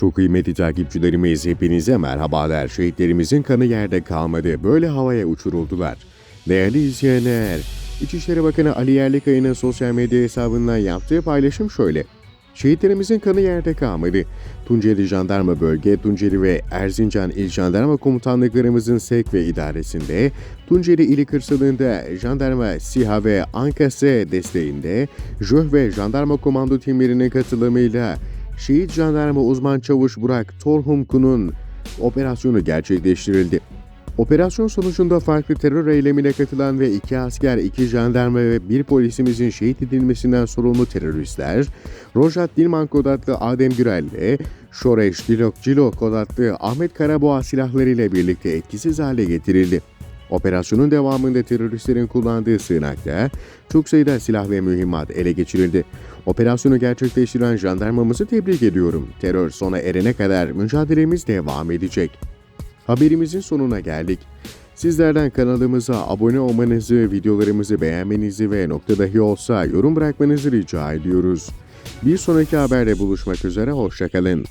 Çok kıymetli takipçilerimiz hepinize merhabalar. Şehitlerimizin kanı yerde kalmadı. Böyle havaya uçuruldular. Değerli izleyenler, İçişleri Bakanı Ali Yerlikaya'nın sosyal medya hesabından yaptığı paylaşım şöyle. Şehitlerimizin kanı yerde kalmadı. Tunceli Jandarma Bölge, Tunceli ve Erzincan İl Jandarma Komutanlıklarımızın sevk ve idaresinde, Tunceli ili kırsalında Jandarma SİHA ve ANKASE desteğinde, JÖH ve Jandarma Komando timlerinin katılımıyla Şehit Jandarma Uzman Çavuş Burak Torhumku'nun operasyonu gerçekleştirildi. Operasyon sonucunda farklı terör eylemine katılan ve iki asker, iki jandarma ve bir polisimizin şehit edilmesinden sorumlu teröristler, Rojat Dilman kod adlı Adem Gürel ile Şoreş Dilok Cilo kod adlı Ahmet Karaboğa silahlarıyla birlikte etkisiz hale getirildi. Operasyonun devamında teröristlerin kullandığı sığınakta çok sayıda silah ve mühimmat ele geçirildi. Operasyonu gerçekleştiren jandarmamızı tebrik ediyorum. Terör sona erene kadar mücadelemiz devam edecek. Haberimizin sonuna geldik. Sizlerden kanalımıza abone olmanızı, videolarımızı beğenmenizi ve nokta dahi olsa yorum bırakmanızı rica ediyoruz. Bir sonraki haberde buluşmak üzere, hoşçakalın.